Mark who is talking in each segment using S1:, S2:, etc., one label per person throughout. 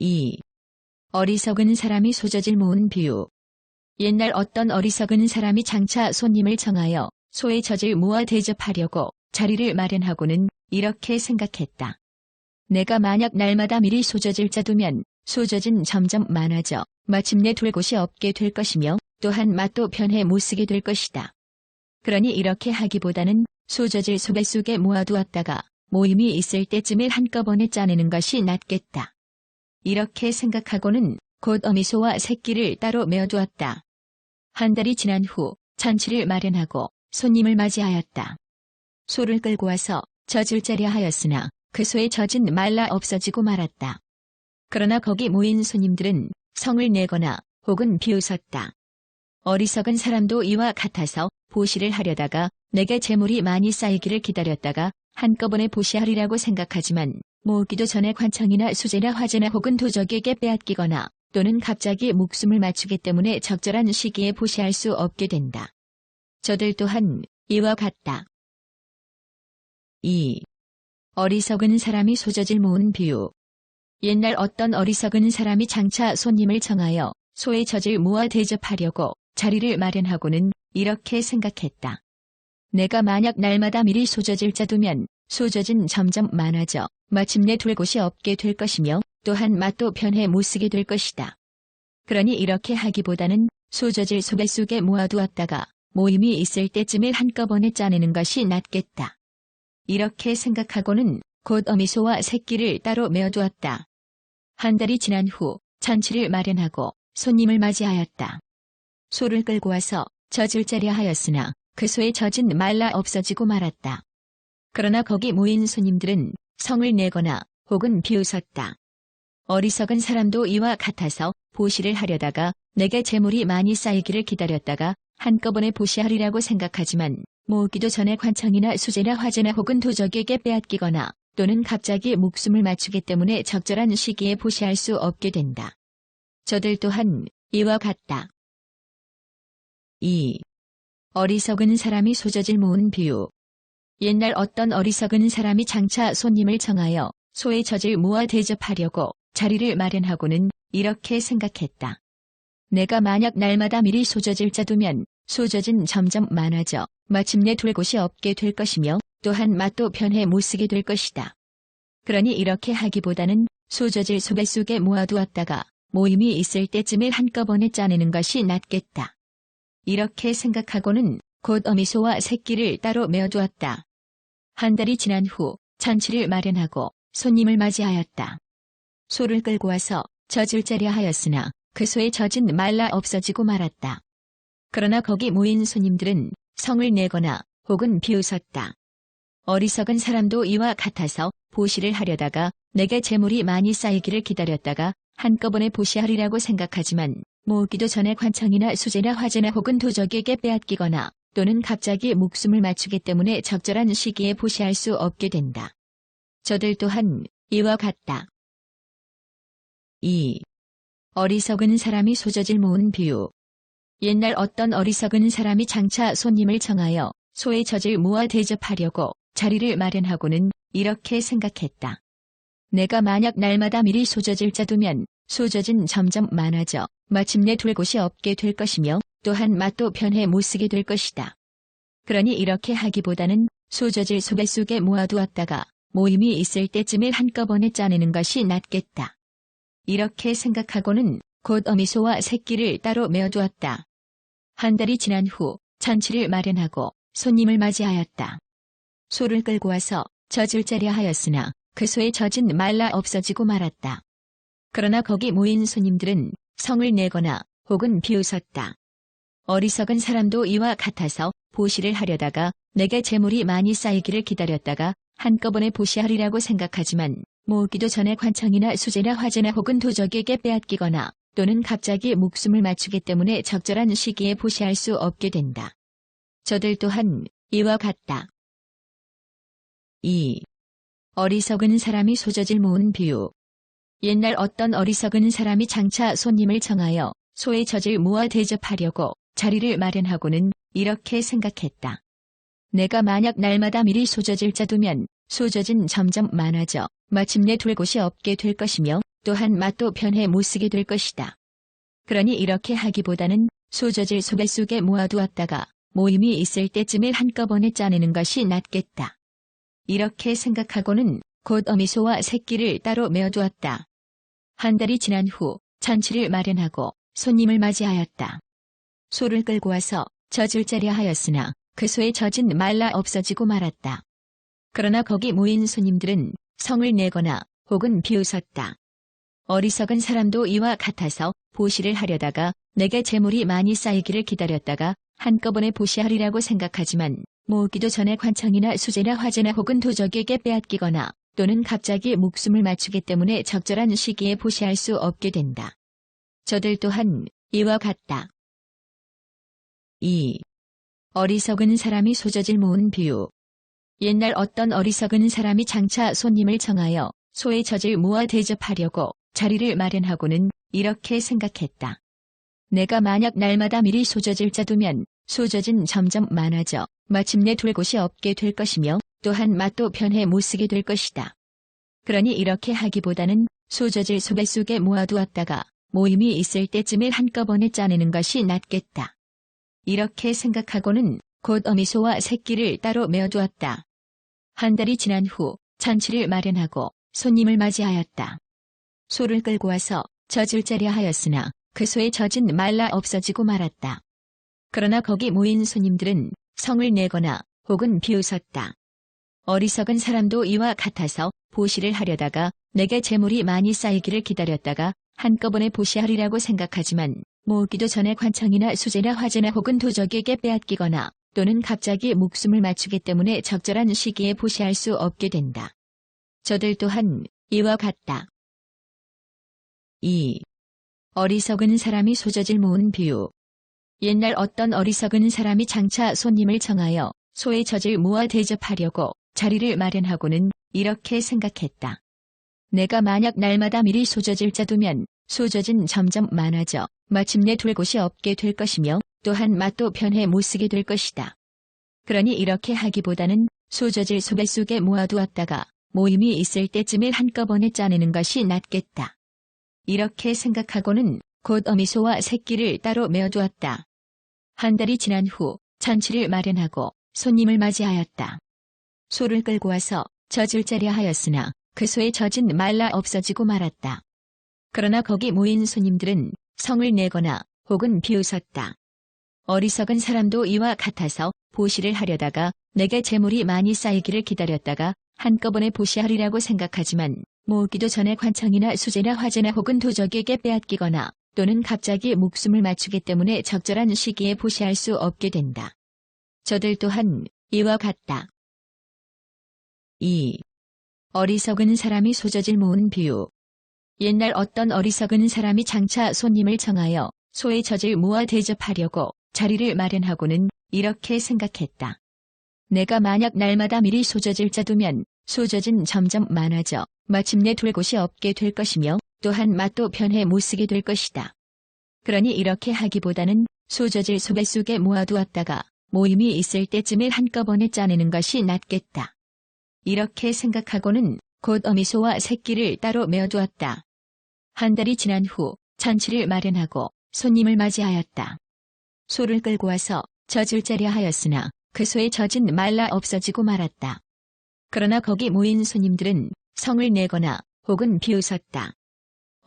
S1: 2. 어리석은 사람이 소젖을 모은 비유. 옛날 어떤 어리석은 사람이 장차 손님을 정하여 소의 젖을 모아 대접하려고 자리를 마련하고는 이렇게 생각했다. 내가 만약 날마다 미리 소젖을 짜두면 소젖은 점점 많아져 마침내 둘 곳이 없게 될 것이며 또한 맛도 편해 못 쓰게 될 것이다. 그러니 이렇게 하기보다는 소젖을 소배 속에 모아두었다가 모임이 있을 때쯤에 한꺼번에 짜내는 것이 낫겠다. 이렇게 생각하고는 곧 어미소와 새끼를 따로 메어두었다. 한 달이 지난 후 잔치를 마련하고 손님을 맞이하였다. 소를 끌고 와서 젖을 짜려 하였으나 그 소의 젖은 말라 없어지고 말았다. 그러나 거기 모인 손님들은 성을 내거나 혹은 비웃었다. 어리석은 사람도 이와 같아서 보시를 하려다가 내게 재물이 많이 쌓이기를 기다렸다가 한꺼번에 보시하리라고 생각하지만 모으기도 전에 관청이나 수제나 화제나 혹은 도적에게 빼앗기거나 또는 갑자기 목숨을 맞추기 때문에 적절한 시기에 보시할 수 없게 된다. 저들 또한 이와 같다. 2. 어리석은 사람이 소젖을 모은 비유. 옛날 어떤 어리석은 사람이 장차 손님을 정하여 소의 젖을 모아 대접하려고 자리를 마련하고는 이렇게 생각했다. 내가 만약 날마다 미리 소젖을 짜두면 소젖은 점점 많아져 마침내 둘 곳이 없게 될 것이며 또한 맛도 편해 못 쓰게 될 것이다. 그러니 이렇게 하기보다는 소젖을 소배 속에 모아두었다가 모임이 있을 때쯤에 한꺼번에 짜내는 것이 낫겠다. 이렇게 생각하고는 곧 어미소와 새끼를 따로 메어두었다. 한 달이 지난 후 잔치를 마련하고 손님을 맞이하였다. 소를 끌고 와서 젖을 짜려 하였으나 그 소의 젖은 말라 없어지고 말았다. 그러나 거기 모인 손님들은 성을 내거나 혹은 비웃었다. 어리석은 사람도 이와 같아서 보시를 하려다가 내게 재물이 많이 쌓이기를 기다렸다가 한꺼번에 보시하리라고 생각하지만 모으기도 전에 관청이나 수제나 화제나 혹은 도적에게 빼앗기거나 또는 갑자기 목숨을 맞추기 때문에 적절한 시기에 보시할 수 없게 된다. 저들 또한 이와 같다. 2. 어리석은 사람이 소젖을 모은 비유. 옛날 어떤 어리석은 사람이 장차 손님을 정하여 소의 젖을 모아 대접하려고 자리를 마련하고는 이렇게 생각했다. 내가 만약 날마다 미리 소젖을 짜두면 소젖은 점점 많아져 마침내 둘 곳이 없게 될 것이며 또한 맛도 편해 못 쓰게 될 것이다. 그러니 이렇게 하기보다는 소젖을 소배 속에 모아두었다가 모임이 있을 때쯤에 한꺼번에 짜내는 것이 낫겠다. 이렇게 생각하고는 곧 어미소와 새끼를 따로 메어두었다. 한 달이 지난 후 잔치를 마련하고 손님을 맞이하였다. 소를 끌고 와서 젖을 짜려 하였으나 그 소의 젖은 말라 없어지고 말았다. 그러나 거기 모인 손님들은 성을 내거나 혹은 비웃었다. 어리석은 사람도 이와 같아서 보시를 하려다가 내게 재물이 많이 쌓이기를 기다렸다가 한꺼번에 보시하리라고 생각하지만 모으기도 전에 관청이나 수제나 화제나 혹은 도적에게 빼앗기거나 또는 갑자기 목숨을 맞추기 때문에 적절한 시기에 보시할 수 없게 된다. 저들 또한 이와 같다. 2. 어리석은 사람이 소젖을 모은 비유. 옛날 어떤 어리석은 사람이 장차 손님을 정하여 소의 젖을 모아 대접하려고 자리를 마련하고는 이렇게 생각했다. 내가 만약 날마다 미리 소젖을 짜두면 소젖은 점점 많아져 마침내 둘 곳이 없게 될 것이며 또한 맛도 편해 못 쓰게 될 것이다. 그러니 이렇게 하기보다는 소젖을 소배 속에 모아두었다가 모임이 있을 때쯤에 한꺼번에 짜내는 것이 낫겠다. 이렇게 생각하고는 곧 어미소와 새끼를 따로 메어두었다. 한 달이 지난 후 잔치를 마련하고 손님을 맞이하였다. 소를 끌고 와서 젖을 짜려 하였으나 그 소의 젖은 말라 없어지고 말았다. 그러나 거기 모인 손님들은 성을 내거나 혹은 비웃었다. 어리석은 사람도 이와 같아서 보시를 하려다가 내게 재물이 많이 쌓이기를 기다렸다가 한꺼번에 보시하리라고 생각하지만 모으기도 전에 관청이나 수제나 화제나 혹은 도적에게 빼앗기거나 또는 갑자기 목숨을 맞추기 때문에 적절한 시기에 보시할 수 없게 된다. 저들 또한 이와 같다. 2. 어리석은 사람이 소젖을 모은 비유. 옛날 어떤 어리석은 사람이 장차 손님을 정하여 소의 젖을 모아 대접하려고 자리를 마련하고는 이렇게 생각했다. 내가 만약 날마다 미리 소젖을 짜두면 소젖은 점점 많아져 마침내 둘 곳이 없게 될 것이며 또한 맛도 편해 못 쓰게 될 것이다. 그러니 이렇게 하기보다는 소젖을 소개 속에 모아두었다가 모임이 있을 때쯤에 한꺼번에 짜내는 것이 낫겠다. 이렇게 생각하고는 곧 어미소와 새끼를 따로 메어두었다. 한 달이 지난 후 잔치를 마련하고 손님을 맞이하였다. 소를 끌고 와서 젖을 짜려 하였으나 그 소의 젖은 말라 없어지고 말았다. 그러나 거기 모인 손님들은 성을 내거나 혹은 비웃었다. 어리석은 사람도 이와 같아서 보시를 하려다가 내게 재물이 많이 쌓이기를 기다렸다가 한꺼번에 보시하리라고 생각하지만 모으기도 전에 관청이나 수제나 화제나 혹은 도적에게 빼앗기거나 또는 갑자기 목숨을 맞추기 때문에 적절한 시기에 보시할 수 없게 된다. 저들 또한 이와 같다. 2. 어리석은 사람이 소젖을 모은 비유. 옛날 어떤 어리석은 사람이 장차 손님을 정하여 소의 젖을 모아 대접하려고 자리를 마련하고는 이렇게 생각했다. 내가 만약 날마다 미리 소젖을 짜두면 소젖은 점점 많아져 마침내 둘 곳이 없게 될 것이며 또한 맛도 편해 못 쓰게 될 것이다. 그러니 이렇게 하기보다는 소젖을 소개 속에 모아두었다가 모임이 있을 때쯤에 한꺼번에 짜내는 것이 낫겠다. 이렇게 생각하고는 곧 어미소와 새끼를 따로 메어두었다. 한 달이 지난 후 잔치를 마련하고 손님을 맞이하였다. 소를 끌고 와서 젖을 짜려 하였으나 그 소의 젖은 말라 없어지고 말았다. 그러나 거기 모인 손님들은 성을 내거나 혹은 비웃었다. 어리석은 사람도 이와 같아서 보시를 하려다가 내게 재물이 많이 쌓이기를 기다렸다가 한꺼번에 보시하리라고 생각하지만 모으기도 전에 관청이나 수제나 화제나 혹은 도적에게 빼앗기거나 또는 갑자기 목숨을 맞추기 때문에 적절한 시기에 보시할 수 없게 된다. 저들 또한 이와 같다. 2. 어리석은 사람이 소젖을 모은 비유. 옛날 어떤 어리석은 사람이 장차 손님을 정하여 소의 젖을 모아 대접하려고 자리를 마련하고는 이렇게 생각했다. 내가 만약 날마다 미리 소젖을 짜두면 소젖은 점점 많아져 마침내 둘 곳이 없게 될 것이며 또한 맛도 편해 못 쓰게 될 것이다. 그러니 이렇게 하기보다는 소젖을 소개 속에 모아두었다가 모임이 있을 때쯤에 한꺼번에 짜내는 것이 낫겠다. 이렇게 생각하고는 곧 어미소와 새끼를 따로 메어두었다. 한 달이 지난 후 잔치를 마련하고 손님을 맞이하였다. 소를 끌고 와서 젖을 짜려 하였으나 그 소의 젖은 말라 없어지고 말았다. 그러나 거기 모인 손님들은 성을 내거나 혹은 비웃었다. 어리석은 사람도 이와 같아서 보시를 하려다가 내게 재물이 많이 쌓이기를 기다렸다가 한꺼번에 보시하리라고 생각하지만 모으기도 전에 관청이나 수제나 화제나 혹은 도적에게 빼앗기거나 또는 갑자기 목숨을 맞추기 때문에 적절한 시기에 보시할 수 없게 된다. 저들 또한 이와 같다. 2. 어리석은 사람이 소젖을 모은 비유. 옛날 어떤 어리석은 사람이 장차 손님을 정하여 소의 젖을 모아 대접하려고 자리를 마련하고는 이렇게 생각했다. 내가 만약 날마다 미리 소젖을 짜두면 소젖은 점점 많아져 마침내 둘 곳이 없게 될 것이며 또한 맛도 편해 못 쓰게 될 것이다. 그러니 이렇게 하기보다는 소젖을 소개 속에 모아두었다가 모임이 있을 때쯤에 한꺼번에 짜내는 것이 낫겠다. 이렇게 생각하고는 곧 어미소와 새끼를 따로 메어두었다. 한 달이 지난 후 잔치를 마련하고 손님을 맞이하였다. 소를 끌고 와서 젖을 짜려 하였으나 그 소의 젖은 말라 없어지고 말았다. 그러나 거기 모인 손님들은 성을 내거나 혹은 비웃었다.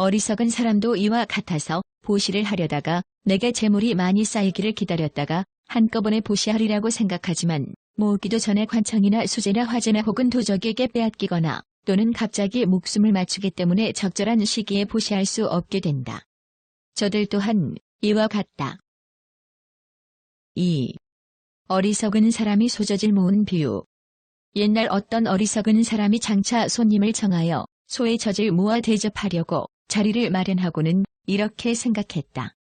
S1: 어리석은 사람도 이와 같아서 보시를 하려다가 내게 재물이 많이 쌓이기를 기다렸다가 한꺼번에 보시하리라고 생각하지만 모으기도 전에 관청이나 수제나 화제나 혹은 도적에게 빼앗기거나 또는 갑자기 목숨을 맞추기 때문에 적절한 시기에 보시할 수 없게 된다. 저들 또한 이와 같다. 2. 어리석은 사람이 소젖을 모은 비유. 옛날 어떤 어리석은 사람이 장차 손님을 정하여 소의 젖을 모아 대접하려고 자리를 마련하고는 이렇게 생각했다.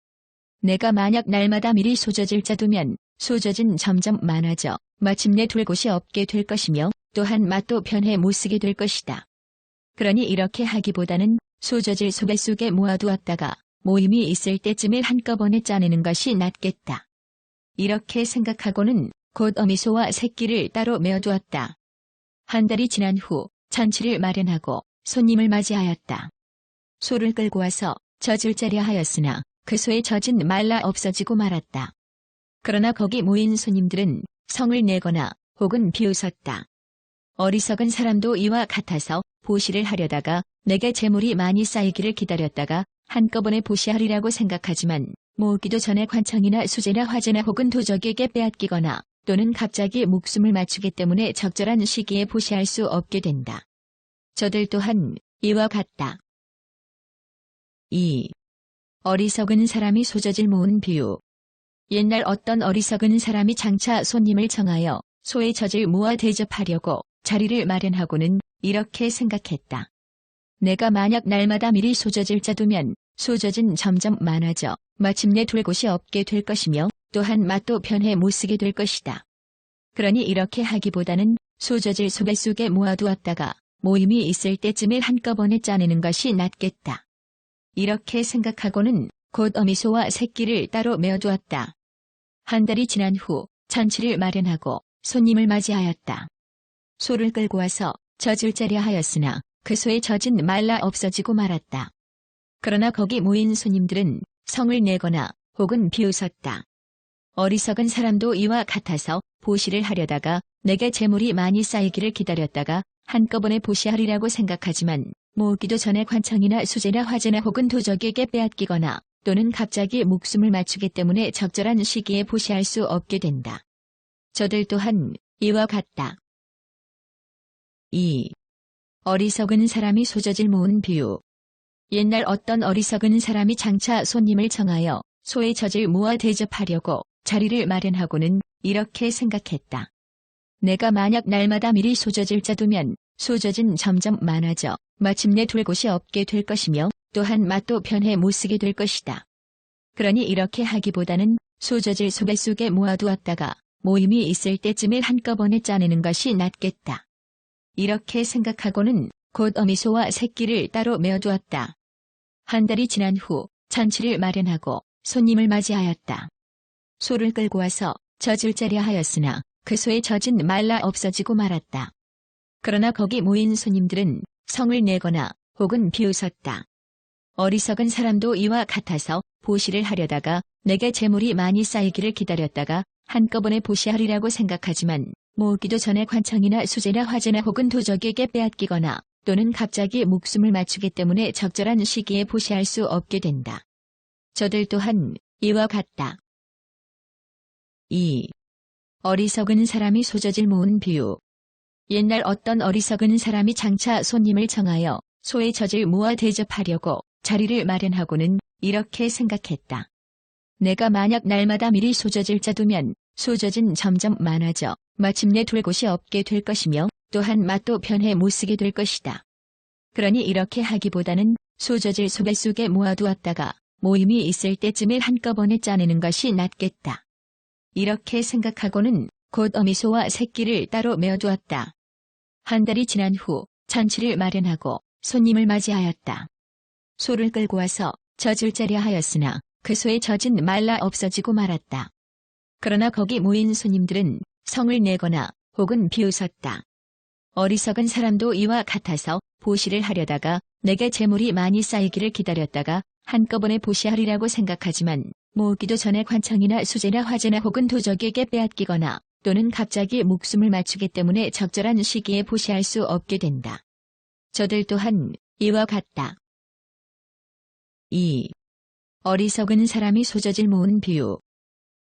S1: 내가 만약 날마다 미리 소젖을 짜두면 소젖은 점점 많아져 마침내 둘 곳이 없게 될 것이며 또한 맛도 편해 못 쓰게 될 것이다. 그러니 이렇게 하기보다는 소젖을 소개 속에 모아두었다가 모임이 있을 때쯤에 한꺼번에 짜내는 것이 낫겠다. 이렇게 생각하고는 곧 어미소와 새끼를 따로 메어두었다. 한 달이 지난 후 잔치를 마련하고 손님을 맞이하였다. 소를 끌고 와서 젖을 짜려 하였으나 그 소의 젖은 말라 없어지고 말았다. 그러나 거기 모인 손님들은 성을 내거나 혹은 비웃었다. 어리석은 사람도 이와 같아서 보시를 하려다가 내게 재물이 많이 쌓이기를 기다렸다가 한꺼번에 보시하리라고 생각하지만 모으기도 전에 관청이나 수제나 화제나 혹은 도적에게 빼앗기거나 또는 갑자기 목숨을 맞추기 때문에 적절한 시기에 보시할 수 없게 된다. 저들 또한 이와 같다. 2. 어리석은 사람이 소젖을 모은 비유. 옛날 어떤 어리석은 사람이 장차 손님을 정하여 소의 젖을 모아 대접하려고 자리를 마련하고는 이렇게 생각했다. 내가 만약 날마다 미리 소젖을 짜두면 소젖은 점점 많아져 마침내 둘 곳이 없게 될 것이며 또한 맛도 편해 못 쓰게 될 것이다. 그러니 이렇게 하기보다는 소젖을 소개 속에 모아두었다가 모임이 있을 때쯤에 한꺼번에 짜내는 것이 낫겠다. 이렇게 생각하고는 곧 어미소와 새끼를 따로 메어두었다. 한 달이 지난 후 잔치를 마련하고 손님을 맞이하였다. 소를 끌고 와서 젖을 짜려 하였으나 그 소의 젖은 말라 없어지고 말았다. 그러나 거기 모인 손님들은 성을 내거나 혹은 비웃었다. 어리석은 사람도 이와 같아서 보시를 하려다가 내게 재물이 많이 쌓이기를 기다렸다가 한꺼번에 보시하리라고 생각하지만 모으기도 전에 관청이나 수제나 화제나 혹은 도적에게 빼앗기거나 또는 갑자기 목숨을 맞추기 때문에 적절한 시기에 보시할 수 없게 된다. 저들 또한 이와 같다. 2. 어리석은 사람이 소젖을 모은 비유. 옛날 어떤 어리석은 사람이 장차 손님을 정하여 소의 젖을 모아 대접하려고 자리를 마련하고는 이렇게 생각했다. 내가 만약 날마다 미리 소젖을 짜두면 소젖은 점점 많아져 마침내 둘 곳이 없게 될 것이며 또한 맛도 편해 못 쓰게 될 것이다. 그러니 이렇게 하기보다는 소젖을 소개 속에 모아두었다가 모임이 있을 때쯤에 한꺼번에 짜내는 것이 낫겠다. 이렇게 생각하고는 곧 어미소와 새끼를 따로 메어두었다. 한 달이 지난 후 잔치를 마련하고 손님을 맞이하였다. 소를 끌고 와서 젖을 짜려 하였으나 그 소의 젖은 말라 없어지고 말았다. 그러나 거기 모인 손님들은 성을 내거나 혹은 비웃었다. 어리석은 사람도 이와 같아서 보시를 하려다가 내게 재물이 많이 쌓이기를 기다렸다가 한꺼번에 보시하리라고 생각하지만 모으기도 전에 관청이나 수제나 화제나 혹은 도적에게 빼앗기거나 또는 갑자기 목숨을 맞추기 때문에 적절한 시기에 보시할 수 없게 된다. 저들 또한 이와 같다. 2. 어리석은 사람이 소젖을 모은 비유. 옛날 어떤 어리석은 사람이 장차 손님을 정하여 소의 젖을 모아 대접하려고 자리를 마련하고는 이렇게 생각했다. 내가 만약 날마다 미리 소젖을 짜두면 소젖은 점점 많아져 마침내 둘 곳이 없게 될 것이며 또한 맛도 편해 못 쓰게 될 것이다. 그러니 이렇게 하기보다는 소젖을 소개 속에 모아두었다가 모임이 있을 때쯤에 한꺼번에 짜내는 것이 낫겠다. 이렇게 생각하고는 곧 어미소와 새끼를 따로 메어두었다. 한 달이 지난 후 잔치를 마련하고 손님을 맞이하였다. 소를 끌고 와서 젖을 짜려 하였으나 그 소의 젖은 말라 없어지고 말았다. 그러나 거기 모인 손님들은 성을 내거나 혹은 비웃었다. 어리석은 사람도 이와 같아서 보시를 하려다가 내게 재물이 많이 쌓이기를 기다렸다가 한꺼번에 보시하리라고 생각하지만 모으기도 전에 관청이나 수제나 화제나 혹은 도적에게 빼앗기거나 또는 갑자기 목숨을 맞추기 때문에 적절한 시기에 보시할 수 없게 된다. 저들 또한 이와 같다. 2. 어리석은 사람이 소젖을 모은 비유.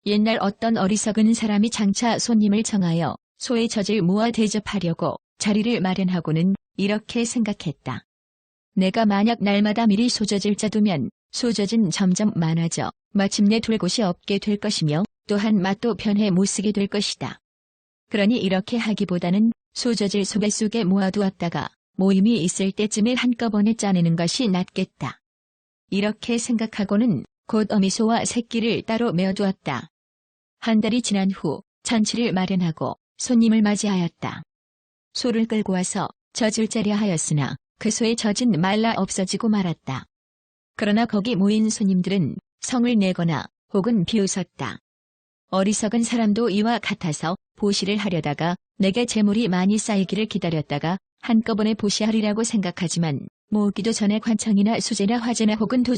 S1: 옛날 어떤 어리석은 사람이 장차 손님을 정하여 소의 젖을 모아 대접하려고 자리를 마련하고는 이렇게 생각했다. 내가 만약 날마다 미리 소젖을 짜두면 소젖은 점점 많아져 마침내 둘 곳이 없게 될 것이며 또한 맛도 편해 못 쓰게 될 것이다. 그러니 이렇게 하기보다는 소젖을 소개 속에 모아두었다가 모임이 있을 때쯤에 한꺼번에 짜내는 것이 낫겠다. 이렇게 생각하고는 곧 어미소와 새끼를 따로 메어두었다. 한 달이 지난 후 잔치를 마련하고 손님을 맞이하였다. 소를 끌고 와서 젖을 짜려 하였으나 그 소의 젖은 말라 없어지고 말았다. 그러나 거기 모인 손님들은 성을 내거나 혹은 비웃었다. 어리석은 사람도 이와 같아서 보시를 하려다가 내게 재물이 많이 쌓이기를 기다렸다가 한꺼번에 보시하리라고 생각하지만 모으기도 전에 관청이나 수제나 화제나 혹은 도